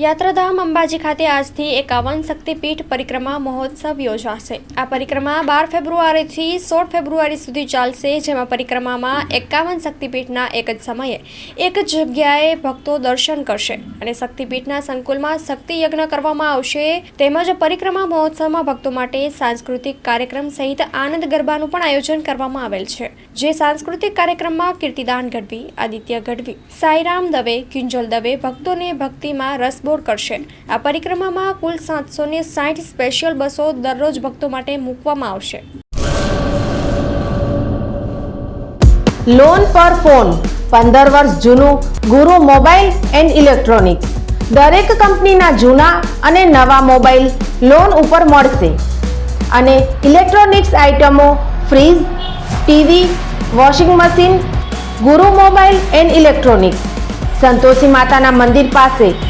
યાત્રાધામ અંબાજી ખાતે આજથી એકાવન શક્તિપીઠ પરિક્રમા મહોત્સવ યોજાશે. આ પરિક્રમા બાર ફેબ્રુઆરીથી સોળ ફેબ્રુઆરી સુધી ચાલશે, જેમાં પરિક્રમામાં એકાવન શક્તિપીઠના એક જ સમયે એક જ જગ્યાએ ભક્તો દર્શન કરશે અને શક્તિપીઠના સંકુલમાં શક્તિ યજ્ઞ કરવામાં આવશે. તેમજ પરિક્રમા મહોત્સવમાં ભક્તો માટે સાંસ્કૃતિક કાર્યક્રમ સહિત આનંદ ગરબાનું પણ આયોજન કરવામાં આવેલ છે. જે સાંસ્કૃતિક કાર્યક્રમમાં કીર્તિદાન ગઢવી આદિત્ય ગઢવી સાઈરામ દવે, કિંજલ દવે ભક્તોને ભક્તિમાં રસબોર કરશે. આ પરિક્રમામાં કુલ સાતસો ને સાઠ સ્પેશિયલ બસો દરરોજ ભક્તો માટે મૂકવામાં આવશે. લોન પર ફોન પંદર વર્ષ જૂનું ગુરુ મોબાઈલ એન્ડ ઇલેક્ટ્રોનિક્સ. દરેક કંપનીના જૂના અને નવા મોબાઈલ લોન ઉપર મળશે. અને ઇલેક્ટ્રોનિક્સ આઇટમો fridge, TV, washing machine, Guru mobile and electronics. Santoshi માતાના મંદિર પાસે